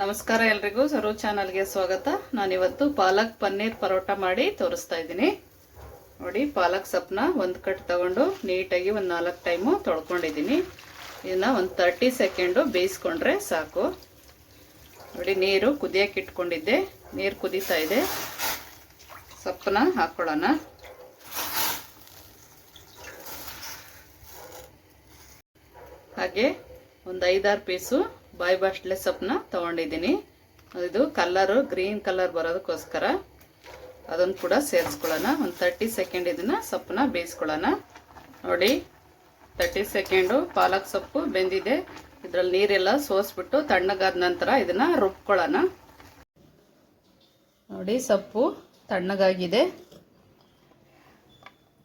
ನಮಸ್ಕಾರ ಎಲ್ರಿಗೂ. ಸರು ಚಾನಲ್ಗೆ ಸ್ವಾಗತ. ನಾನಿವತ್ತು ಪಾಲಕ್ ಪನ್ನೀರ್ ಪರೋಟ ಮಾಡಿ ತೋರಿಸ್ತಾ ಇದ್ದೀನಿ. ನೋಡಿ, ಪಾಲಕ್ ಸೊಪ್ಪನ್ನ ಒಂದು ಕಟ್ ತಗೊಂಡು ನೀಟಾಗಿ ಒಂದು ನಾಲ್ಕು ಟೈಮು ತೊಳ್ಕೊಂಡಿದ್ದೀನಿ. ಇದನ್ನ ಒಂದು ತರ್ಟಿ ಸೆಕೆಂಡು ಬೇಯಿಸ್ಕೊಂಡ್ರೆ ಸಾಕು. ನೋಡಿ, ನೀರು ಕುದಿಯಕ್ಕೆ ಇಟ್ಕೊಂಡಿದ್ದೆ. ನೀರು ಕುದೀತಾ ಇದೆ. ಸೊಪ್ಪನ್ನ ಹಾಕ್ಕೊಳ್ಳೋಣ ಹಾಗೆ ಒಂದು ಐದಾರು ಪೀಸು ಬಾಯಿ ಬಾಸ್ಟ್ಲೆ ಸೊಪ್ಪನ್ನ ತೊಗೊಂಡಿದ್ದೀನಿ. ಇದು ಕಲ್ಲರು ಗ್ರೀನ್ ಕಲರ್ ಬರೋದಕ್ಕೋಸ್ಕರ. ಅದನ್ನು ಕೂಡ ಸೇರಿಸ್ಕೊಳ್ಳೋಣ. ಒಂದು ತರ್ಟಿ ಸೆಕೆಂಡ್ ಇದನ್ನು ಸೊಪ್ಪನ್ನ ಬೇಯಿಸ್ಕೊಳ್ಳೋಣ. ನೋಡಿ ತರ್ಟಿ ಸೆಕೆಂಡು ಪಾಲಕ್ ಸೊಪ್ಪು ಬೆಂದಿದೆ. ಇದರಲ್ಲಿ ನೀರೆಲ್ಲ ಸೋಸ್ಬಿಟ್ಟು ತಣ್ಣಗಾದ ನಂತರ ಇದನ್ನು ರುಬ್ಕೊಳ್ಳೋಣ. ನೋಡಿ, ಸೊಪ್ಪು ತಣ್ಣಗಾಗಿದೆ.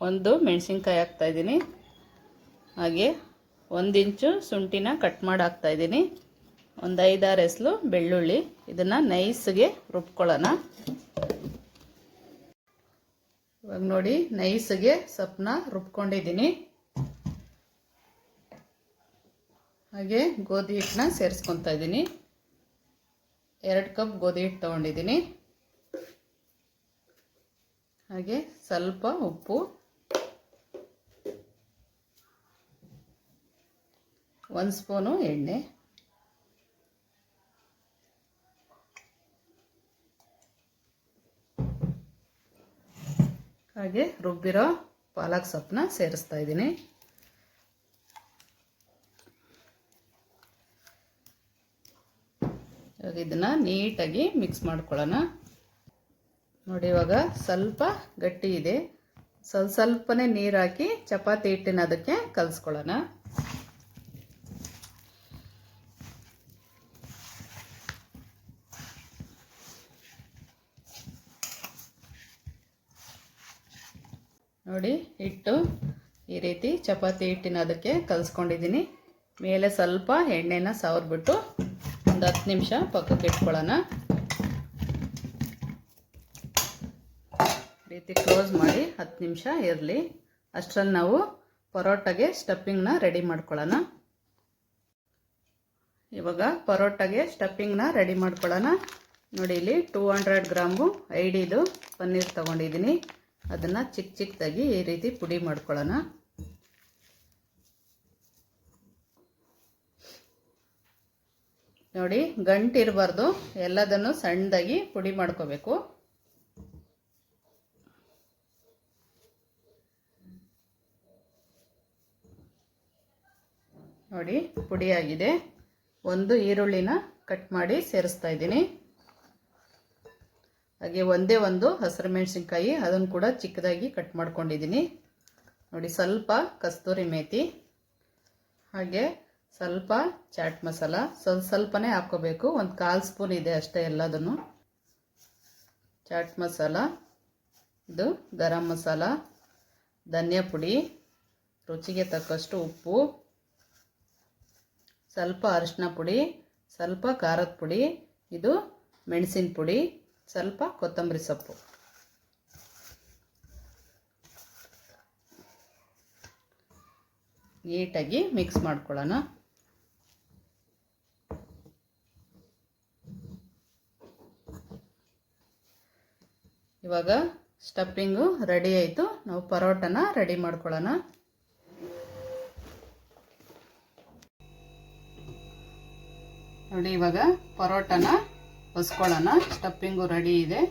ಒಂದು ಮೆಣಸಿನ್ಕಾಯಿ ಹಾಕ್ತಾಯಿದ್ದೀನಿ ಹಾಗೆ ಒಂದಿಂಚು ಶುಂಠಿನ ಕಟ್ ಮಾಡಿ ಹಾಕ್ತಾಯಿದ್ದೀನಿ ಒಂದು ಐದಾರು ಎಸ್ಲು ಬೆಳ್ಳುಳ್ಳಿ. ಇದನ್ನು ನೈಸ್ಗೆ ರುಬ್ಕೊಳ್ಳೋಣ. ಇವಾಗ ನೋಡಿ, ನೈಸ್ಗೆ ಸೊಪ್ಪನ್ನ ರುಬ್ಕೊಂಡಿದ್ದೀನಿ. ಹಾಗೆ ಗೋಧಿ ಹಿಟ್ಟನ್ನ ಸೇರಿಸ್ಕೊತಾ ಇದ್ದೀನಿ. ಎರಡು ಕಪ್ ಗೋಧಿ ಹಿಟ್ಟು ತೊಗೊಂಡಿದ್ದೀನಿ. ಹಾಗೆ ಸ್ವಲ್ಪ ಉಪ್ಪು. ಒಂದು ಸ್ಪೂನು ಎಣ್ಣೆ. ಹಾಗೆ ರುಬ್ಬಿರೋ ಪಾಲಕ್ ಸೊಪ್ಪನ್ನ ಸೇರಿಸ್ತಾ ಇದ್ದೀನಿ. ಇವಾಗ ಇದನ್ನ ನೀಟಾಗಿ ಮಿಕ್ಸ್ ಮಾಡ್ಕೊಳ್ಳೋಣ. ನೋಡಿ, ಇವಾಗ ಸ್ವಲ್ಪ ಗಟ್ಟಿ ಇದೆ. ಸ್ವಲ್ಪ ಸ್ವಲ್ಪನೇ ನೀರು ಹಾಕಿ ಚಪಾತಿ ಹಿಟ್ಟಿನ ಅದಕ್ಕೆ ಕಲಿಸ್ಕೊಳ್ಳೋಣ. ನೋಡಿ, ಹಿಟ್ಟು ಈ ರೀತಿ ಚಪಾತಿ ಹಿಟ್ಟಿನ ಅದಕ್ಕೆ ಕಲಿಸ್ಕೊಂಡಿದ್ದೀನಿ. ಮೇಲೆ ಸ್ವಲ್ಪ ಎಣ್ಣೆನ ಸವರ್ಬಿಟ್ಟು ಒಂದು ಹತ್ತು ನಿಮಿಷ ಪಕ್ಕಕ್ಕೆ ಇಟ್ಕೊಳ್ಳೋಣ. ರೀತಿ ಕ್ಲೋಸ್ ಮಾಡಿ ಹತ್ತು ನಿಮಿಷ ಇರಲಿ. ಅಷ್ಟರಲ್ಲಿ ನಾವು ಪರೋಟಾಗೆ ಸ್ಟಫಿಂಗ್ನ ರೆಡಿ ಮಾಡ್ಕೊಳ್ಳೋಣ. ಇವಾಗ ಪರೋಟಾಗೆ ಸ್ಟಫಿಂಗ್ನ ರೆಡಿ ಮಾಡ್ಕೊಳ್ಳೋಣ. ನೋಡಿ, ಇಲ್ಲಿ ಟೂ ಹಂಡ್ರೆಡ್ ಗ್ರಾಮು ಐಡಿದು ಪನ್ನೀರ್ ತೊಗೊಂಡಿದ್ದೀನಿ. ಅದನ್ನು ಚಿಕ್ಕ ಚಿಕ್ಕದಾಗಿ ಈ ರೀತಿ ಪುಡಿ ಮಾಡ್ಕೊಳ್ಳೋಣ. ನೋಡಿ ಗಂಟು ಇರಬಾರ್ದು ಎಲ್ಲದನ್ನು ಸಣ್ಣದಾಗಿ ಪುಡಿ ಮಾಡ್ಕೋಬೇಕು. ನೋಡಿ ಪುಡಿಯಾಗಿದೆ ಒಂದು ಈರುಳ್ಳಿನ ಕಟ್ ಮಾಡಿ ಸೇರಿಸ್ತಾ ಇದ್ದೀನಿ. ಹಾಗೆ ಒಂದೇ ಒಂದು ಹಸಿರು ಮೆಣಸಿನ್ಕಾಯಿ, ಅದನ್ನು ಕೂಡ ಚಿಕ್ಕದಾಗಿ ಕಟ್ ಮಾಡ್ಕೊಂಡಿದ್ದೀನಿ. ನೋಡಿ, ಸ್ವಲ್ಪ ಕಸ್ತೂರಿ ಮೇಥಿ ಹಾಗೆ ಸ್ವಲ್ಪ ಚಾಟ್ ಮಸಾಲ, ಸ್ವಲ್ಪ ಸ್ವಲ್ಪನೇ ಹಾಕ್ಕೋಬೇಕು. ಒಂದು ಕಾಲು ಸ್ಪೂನ್ ಇದೆ ಅಷ್ಟೇ ಎಲ್ಲದನ್ನು. ಚಾಟ್ ಮಸಾಲ, ಇದು ಗರಂ ಮಸಾಲ, ಧನಿಯಾ ಪುಡಿ, ರುಚಿಗೆ ತಕ್ಕಷ್ಟು ಉಪ್ಪು, ಸ್ವಲ್ಪ ಅರಿಶಿನ ಪುಡಿ, ಸ್ವಲ್ಪ ಖಾರದ ಪುಡಿ, ಇದು ಮೆಣಸಿನ ಪುಡಿ ಸ್ವಲ್ಪ ಕೊತ್ತಂಬರಿ ಸೊಪ್ಪು. ನೀಟಾಗಿ ಮಿಕ್ಸ್ ಮಾಡ್ಕೊಳ್ಳೋಣ. ಇವಾಗ ಸ್ಟಫಿಂಗು ರೆಡಿ ಆಯಿತು. ನಾವು ಪರೋಟನ ರೆಡಿ ಮಾಡ್ಕೊಳ್ಳೋಣ. ನೋಡಿ ಇವಾಗ ಪರೋಟನ ಹೊಸ್ಕೊಳ್ಳೋಣ ಸ್ಟಪ್ಪಿಂಗು ರೆಡಿ ಇದೆ.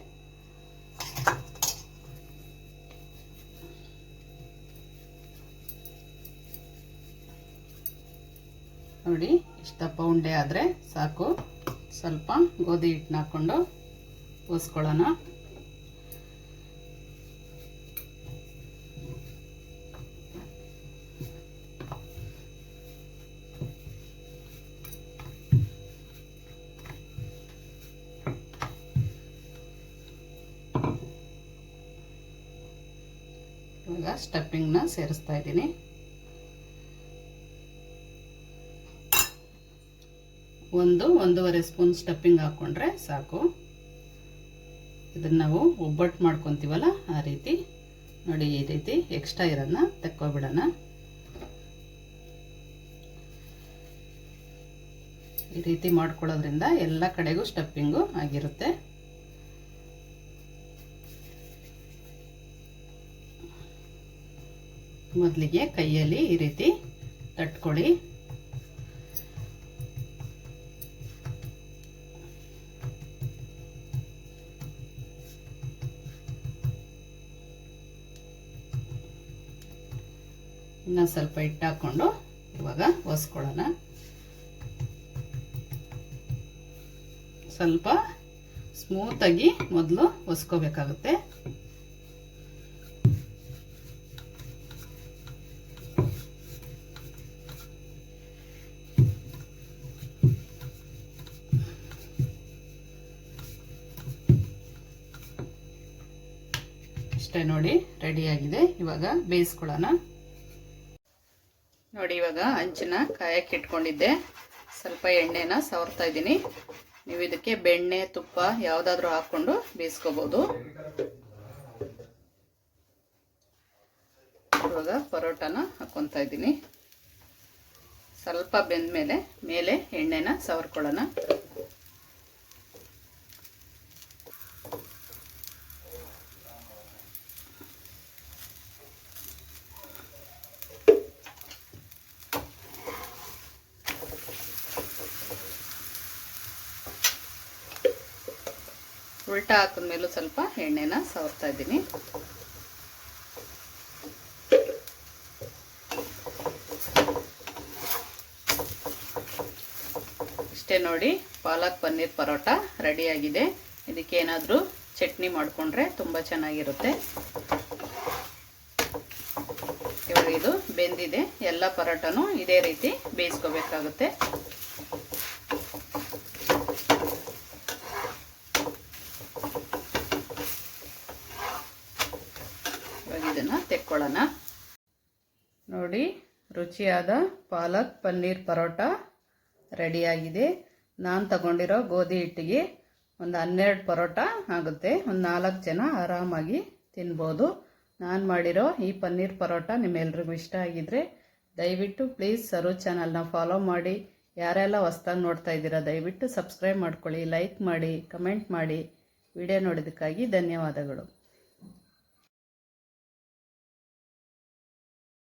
ನೋಡಿ ಇಷ್ಟಪ್ಪ ಉಂಡೆ ಆದರೆ ಸಾಕು. ಸ್ವಲ್ಪ ಗೋಧಿ ಹಿಟ್ಟನ್ನ ಹಾಕ್ಕೊಂಡು ಹೊಸ್ಕೊಳ್ಳೋಣ ಇವಾಗ ಸ್ಟಫಿಂಗ್ನ ಸೇರಿಸ್ತಾ ಇದ್ದೀನಿ. ಒಂದು, ಒಂದೂವರೆ ಸ್ಪೂನ್ ಸ್ಟಫಿಂಗ್ ಹಾಕ್ಕೊಂಡ್ರೆ ಸಾಕು. ಇದನ್ನು ನಾವು ಒಬ್ಬಟ್ಟು ಮಾಡ್ಕೊತೀವಲ್ಲ ಆ ರೀತಿ. ನೋಡಿ, ಈ ರೀತಿ ಎಕ್ಸ್ಟ್ರಾ ಇರೋದನ್ನ ತೆಕ್ಕೊಬಿಡೋಣ. ಈ ರೀತಿ ಮಾಡ್ಕೊಳ್ಳೋದ್ರಿಂದ ಎಲ್ಲ ಕಡೆಗೂ ಸ್ಟಫಿಂಗು ಆಗಿರುತ್ತೆ. ಮೊದಲಿಗೆ ಕೈಯಲ್ಲಿ ಈ ರೀತಿ ತಟ್ಕೊಳ್ಳಿ. ಇನ್ನು ಸ್ವಲ್ಪ ಹಿಟ್ಟು ಹಾಕ್ಕೊಂಡು ಇವಾಗ ಒಸ್ಕೊಳ್ಳೋಣ. ಸ್ವಲ್ಪ ಸ್ಮೂತಾಗಿ ಮೊದಲು ಒಸ್ಕೋಬೇಕಾಗುತ್ತೆ. ಇಷ್ಟೇ ನೋಡಿ ರೆಡಿಯಾಗಿದೆ ಇವಾಗ ಬೇಯಿಸ್ಕೊಳ್ಳೋಣ. ನೋಡಿ, ಇವಾಗ ಅಂಚಿನ ಕಾಯಕ್ಕೆ ಇಟ್ಕೊಂಡಿದ್ದೆ. ಸ್ವಲ್ಪ ಎಣ್ಣೆನ ಸವರ್ತಾ ಇದ್ದೀನಿ. ನೀವು ಇದಕ್ಕೆ ಬೆಣ್ಣೆ, ತುಪ್ಪ ಯಾವುದಾದ್ರೂ ಹಾಕ್ಕೊಂಡು ಬೇಯಿಸ್ಕೋಬೋದು. ಇವಾಗ ಪರೋಟಾನ ಹಾಕ್ಕೊತಾ ಇದ್ದೀನಿ. ಸ್ವಲ್ಪ ಬೆಂದ ಮೇಲೆ ಮೇಲೆ ಎಣ್ಣೆನ ಸವರ್ಕೊಳ್ಳೋಣ. ಉಲ್ಟಾ ಹಾಕಿದ್ಮೇಲೂ ಸ್ವಲ್ಪ ಎಣ್ಣೆನ ಸವರ್ತಾ ಇದ್ದೀನಿ. ಇಷ್ಟೇ ನೋಡಿ ಪಾಲಕ್ ಪನ್ನೀರ್ ಪರೋಟ ರೆಡಿಯಾಗಿದೆ. ಇದಕ್ಕೆ ಏನಾದರೂ ಚಟ್ನಿ ಮಾಡಿಕೊಂಡ್ರೆ ತುಂಬ ಚೆನ್ನಾಗಿರುತ್ತೆ. ಇವಾಗ ಇದು ಬೆಂದಿದೆ. ಎಲ್ಲ ಪರೋಟನೂ ಇದೇ ರೀತಿ ಬೇಯಿಸ್ಕೋಬೇಕಾಗುತ್ತೆ ಇವಾಗ ತೆಕ್ಕೊಳ್ಳೋಣ ನೋಡಿ, ರುಚಿಯಾದ ಪಾಲಕ್ ಪನ್ನೀರ್ ಪರೋಟ ರೆಡಿಯಾಗಿದೆ. ನಾನು ತಗೊಂಡಿರೋ ಗೋಧಿ ಹಿಟ್ಟಿಗೆ ಒಂದು ಹನ್ನೆರಡು ಪರೋಟ ಆಗುತ್ತೆ. ಒಂದು ನಾಲ್ಕು ಜನ ಆರಾಮಾಗಿ ತಿನ್ಬೋದು. ನಾನು ಮಾಡಿರೋ ಈ ಪನ್ನೀರ್ ಪರೋಟ ನಿಮ್ಮೆಲ್ರಿಗೂ ಇಷ್ಟ ಆಗಿದ್ರೆ ದಯವಿಟ್ಟು ಪ್ಲೀಸ್ ಸರು ಚಾನಲ್ನ ಫಾಲೋ ಮಾಡಿ. ಯಾರೆಲ್ಲ ಹೊಸ್ದಾಗಿ ನೋಡ್ತಾ ಇದ್ದೀರಾ, ದಯವಿಟ್ಟು ಸಬ್ಸ್ಕ್ರೈಬ್ ಮಾಡ್ಕೊಳ್ಳಿ, ಲೈಕ್ ಮಾಡಿ, ಕಮೆಂಟ್ ಮಾಡಿ. ವಿಡಿಯೋ ನೋಡೋದಕ್ಕಾಗಿ ಧನ್ಯವಾದಗಳು.